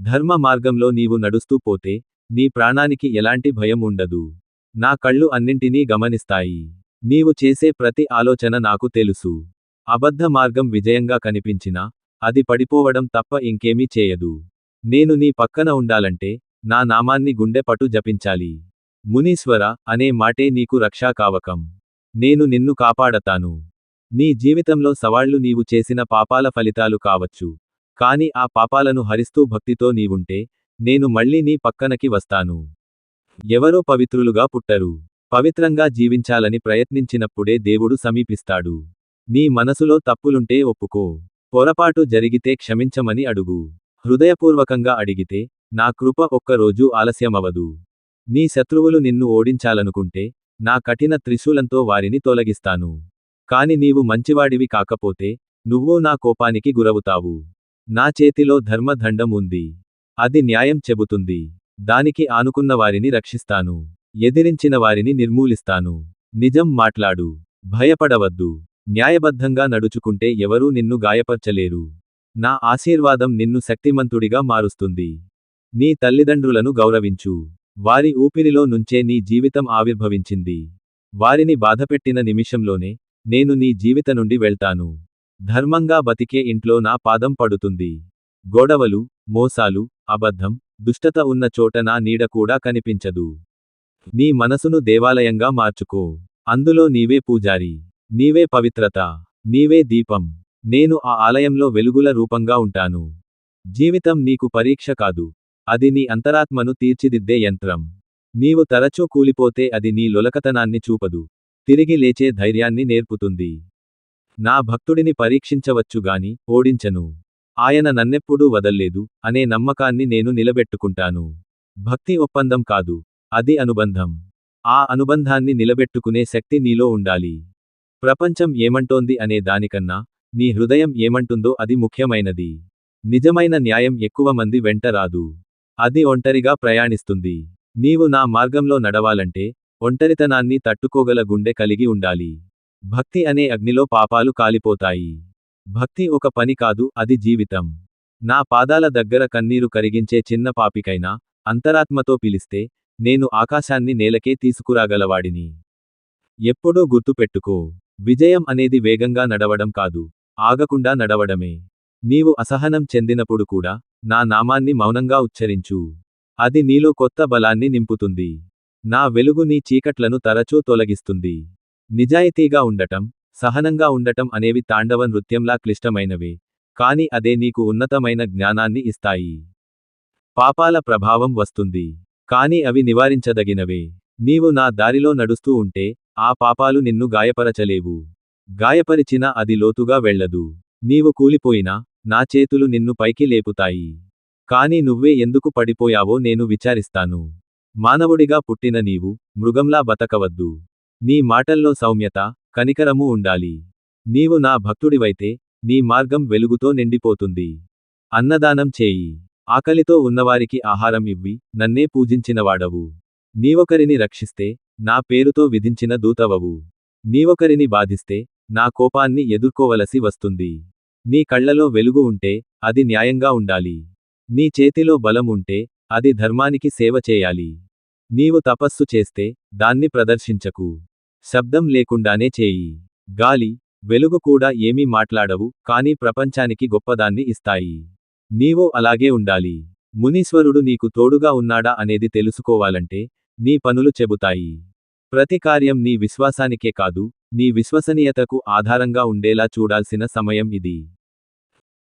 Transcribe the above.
ధర్మ మార్గంలో నీవు నడుస్తూ పోతే నీ ప్రాణానికి ఎలాంటి భయం ఉండదు. నా కళ్ళు అన్నింటినీ గమనిస్తాయి. నీవు చేసే ప్రతి ఆలోచన నాకు తెలుసు. అబద్ధ మార్గం విజయంగా కనిపించినా అది పడిపోవడం తప్ప ఇంకేమీ చేయదు. నేను నీ పక్కన ఉండాలంటే నా నామాన్ని గుండెపటు జపించాలి. మునీశ్వర అనే మాటే నీకు రక్షా కావకం నేను నిన్ను కాపాడతాను. నీ జీవితంలో సవాళ్ళు నీవు చేసిన పాపాల ఫలితాలు కావచ్చు. కాని ఆ పాపాలను హరిస్తూ భక్తితో నీవుంటే నేను మళ్ళీ నీ పక్కనకి వస్తాను. ఎవరో పవిత్రులుగా పుట్టరు. పవిత్రంగా జీవించాలని ప్రయత్నించినప్పుడే దేవుడు సమీపిస్తాడు. నీ మనసులో తప్పులుంటే ఒప్పుకో. పొరపాటు జరిగితే క్షమించమని అడుగు. హృదయపూర్వకంగా అడిగితే నా కృప ఒక్కరోజు ఆలస్యమవదు. నీ శత్రువులు నిన్ను ఓడించాలనుకుంటే నా కఠిన త్రిశూలంతో వారిని తొలగిస్తాను. కాని నీవు మంచివాడివి కాకపోతే నువ్వు నా కోపానికి గురవుతావు. నా చేతిలో ధర్మదండం ఉంది. అది న్యాయం చెబుతుంది. దానికి ఆనుకున్న వారిని రక్షిస్తాను. ఎదిరించిన వారిని నిర్మూలిస్తాను. నిజం మాట్లాడు. భయపడవద్దు. న్యాయబద్ధంగా నడుచుకుంటే ఎవరూ నిన్ను గాయపర్చలేరు. నా ఆశీర్వాదం నిన్ను శక్తిమంతుడిగా మారుస్తుంది. నీ తల్లిదండ్రులను గౌరవించు. వారి ఊపిరిలో నుంచే నీ జీవితం ఆవిర్భవించింది. వారిని బాధపెట్టిన నిమిషంలోనే నేను నీ జీవిత నుండి వెళ్తాను. ధర్మంగా బతికే ఇంట్లో నా పాదం పడుతుంది. గొడవలు మోసాలు అబద్ధం దుష్టత ఉన్న చోట నా నీడ కూడా కనిపించదు. నీ మనసును దేవాలయంగా మార్చుకో. అందులో నీవే పూజారి. నీవే పవిత్రత. నీవే దీపం. నేను ఆ ఆలయంలో వెలుగుల రూపంగా ఉంటాను. జీవితం నీకు పరీక్ష కాదు. అది నీ అంతరాత్మను తీర్చిదిద్దే యంత్రం. నీవు తరచూ కూలిపోతే అది నీ లొలకతనాన్ని చూపదు. తిరిగి లేచే ధైర్యాన్ని నేర్పుతుంది. నా భక్తుడిని పరీక్షించవచ్చుగాని ఓడించను. ఆయన నన్నెప్పుడూ వదల్లేదు అనే నమ్మకాన్ని నేను నిలబెట్టుకుంటాను. భక్తి ఒప్పందం కాదు అది అనుబంధం. ఆ అనుబంధాన్ని నిలబెట్టుకునే శక్తి నీలో ఉండాలి. ప్రపంచం ఏమంటోంది అనే దానికన్నా నీ హృదయం ఏమంటుందో అది ముఖ్యమైనది. నిజమైన న్యాయం ఎక్కువ మంది వెంట రాదు. అది ఒంటరిగా ప్రయాణిస్తుంది. నీవు నా మార్గంలో నడవాలంటే ఒంటరితనాన్ని తట్టుకోగల గుండె కలిగి ఉండాలి. భక్తి అనే అగ్నిలో పాపాలు కాలిపోతాయి. భక్తి ఒక పని కాదు అది జీవితం. నా పాదాల దగ్గర కన్నీరు కరిగించే చిన్న పాపికైనా అంతరాత్మతో పిలిస్తే నేను ఆకాశాన్ని నేలకే తీసుకురాగలవాడిని. ఎప్పుడూ గుర్తుపెట్టుకో విజయం అనేది వేగంగా నడవడం కాదు ఆగకుండా నడవడమే. నీవు అసహనం చెందినప్పుడు కూడా నా నామాన్ని మౌనంగా ఉచ్చరించు. అది నీలో కొత్త బలాన్ని నింపుతుంది. నా వెలుగు నీ చీకట్లను తరచూ తొలగిస్తుంది. నిజాయితీగా ఉండటం సహనంగా ఉండటం అనేవి తాండవ నృత్యంలా క్లిష్టమైనవే కాని అదే నీకు ఉన్నతమైన జ్ఞానాన్ని ఇస్తాయి. పాపాల ప్రభావం వస్తుంది కాని అవి నివారించదగినవే. నీవు నా దారిలో నడుస్తూ ఉంటే ఆ పాపాలు నిన్ను గాయపరచలేవు. గాయపరిచినా అది లోతుగా వెళ్ళదు నీవు కూలిపోయినా నా చేతులు నిన్ను పైకి లేపుతాయి. కాని నువ్వే ఎందుకు పడిపోయావో నేను విచారిస్తాను. మానవుడిగా పుట్టిన నీవు మృగంలా బతకవద్దు. నీ మాటల్లో సౌమ్యత కనికరము ఉండాలి. నీవు నా భక్తుడివైతే నీ మార్గం వెలుగుతో నిండిపోతుంది. అన్నదానం చేయి. ఆకలితో ఉన్నవారికి ఆహారం ఇవ్వి నన్నే పూజించినవాడవు. నీవొకరిని రక్షిస్తే నా పేరుతో విధించిన దూతవవు. నీవొకరిని బాధిస్తే నా కోపాన్ని ఎదుర్కోవలసి వస్తుంది. నీ కళ్ళలో వెలుగు ఉంటే అది న్యాయంగా ఉండాలి. నీ చేతిలో బలం ఉంటే అది ధర్మానికి సేవ చేయాలి. నీవు తపస్సు చేస్తే దాన్ని ప్రదర్శించకు. శబ్దం లేకుండానే చేయి. గాలి వెలుగు కూడా ఏమీ మాట్లాడవు కాని ప్రపంచానికి గొప్పదాన్ని ఇస్తాయి. నీవో అలాగే ఉండాలి. మునీశ్వరుడు నీకు తోడుగా ఉన్నాడా అనేది తెలుసుకోవాలంటే నీ పనులు చెబుతాయి. ప్రతి కార్యం నీ విశ్వాసానికే కాదు నీ విశ్వసనీయతకు ఆధారంగా ఉండేలా చూడాల్సిన సమయం ఇది.